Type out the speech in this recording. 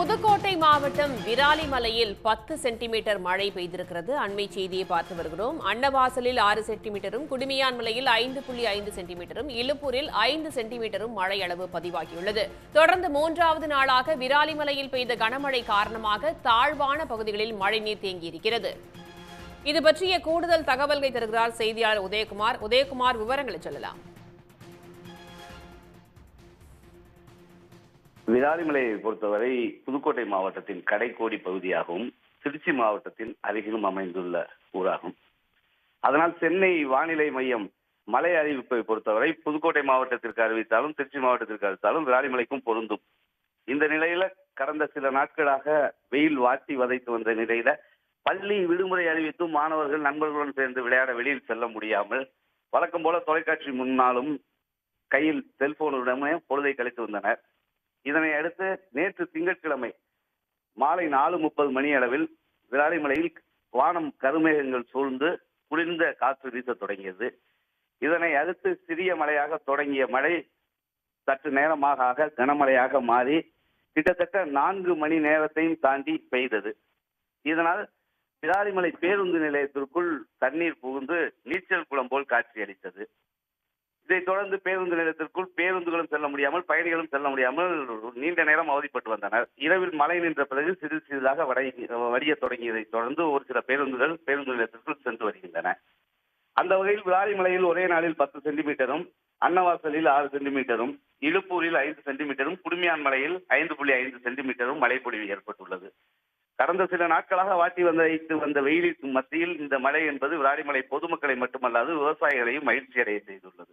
புதுக்கோட்டை மாவட்டம் விராலிமலையில் பத்து சென்டிமீட்டர் மழை பெய்திருக்கிறது. அண்மை செய்தியை பார்த்து வருகிறோம். அன்னவாசலில் ஆறு சென்டிமீட்டரும் குடுமியான்மலையில் ஐந்து புள்ளி ஐந்து சென்டிமீட்டரும் இலுப்பூரில் ஐந்து சென்டிமீட்டரும் மழை அளவு பதிவாகியுள்ளது. தொடர்ந்து மூன்றாவது நாளாக விராலிமலையில் பெய்த கனமழை காரணமாக தாழ்வான பகுதிகளில் மழைநீர் தேங்கியிருக்கிறது. இது பற்றிய கூடுதல் தகவல்களை தருகிறார் செய்தியாளர் உதயகுமார். உதயகுமார் விவரங்களை சொல்லலாம். விராலிமலையை பொறுத்தவரை புதுக்கோட்டை மாவட்டத்தின் கடைக்கோடி பகுதியாகவும் திருச்சி மாவட்டத்தின் அருகிலும் அமைந்துள்ள ஊராகும். அதனால் சென்னை வானிலை மையம் மழை அறிவிப்பை பொறுத்தவரை புதுக்கோட்டை மாவட்டத்திற்கு அறிவித்தாலும் திருச்சி மாவட்டத்திற்கு அறிவித்தாலும் விராலிமலைக்கும் பொருந்தும். இந்த நிலையில கடந்த சில நாட்களாக வெயில் வாட்டி வதைத்து வந்த நிலையில பள்ளி விடுமுறை அறிவித்தும் மாணவர்கள் நண்பர்களுடன் சேர்ந்து விளையாட வெளியில் செல்ல முடியாமல் வழக்கம் போல தொலைக்காட்சி முன்னாலும் கையில் செல்போனுடனே பொழுதை கழித்து வந்தனர். இதனை அடுத்து நேற்று திங்கட்கிழமை மாலை நாலு முப்பது மணி அளவில் விராலிமலையில் வானம் கருமேகங்கள் சூழ்ந்து குளிர்ந்த காற்று வீசத் தொடங்கியது. இதனை அடுத்து சிறிய மழையாக தொடங்கிய மழை சற்று நேரமாக கனமழையாக மாறி கிட்டத்தட்ட நான்கு மணி நேரத்தையும் தாண்டி பெய்தது. இதனால் விராலிமலை பேருந்து நிலையத்திற்குள் தண்ணீர் புகுந்து நீச்சல் குளம் போல் காட்சியளித்தது. இதைத் தொடர்ந்து பேருந்து நிலையத்திற்குள் பேருந்துகளும் செல்ல முடியாமல் பயணிகளும் செல்ல முடியாமல் நீண்ட நேரம் அவதிப்பட்டு வந்தனர். இரவில் மழை நின்ற பிறகு சிறிது சிறிதாக வடை வடிய தொடங்கியதைத் தொடர்ந்து ஒரு சில பேருந்துகள் பேருந்து நிலையத்திற்குள் சென்று வருகின்றன. அந்த வகையில் விராலிமலையில் ஒரே நாளில் பத்து சென்டிமீட்டரும் அன்னவாசலில் ஆறு சென்டிமீட்டரும் இழுப்பூரில் ஐந்து சென்டிமீட்டரும் குடுமியான் மலையில் ஐந்து புள்ளி ஐந்து சென்டிமீட்டரும் மழைப்பொழிவு ஏற்பட்டுள்ளது. கடந்த சில நாட்களாக வாட்டி வந்த வந்த வெயிலுக்கு மத்தியில் இந்த மழை என்பது விராலிமலை பொதுமக்களை மட்டுமல்லாது விவசாயிகளையும் மகிழ்ச்சி அடைய செய்துள்ளது.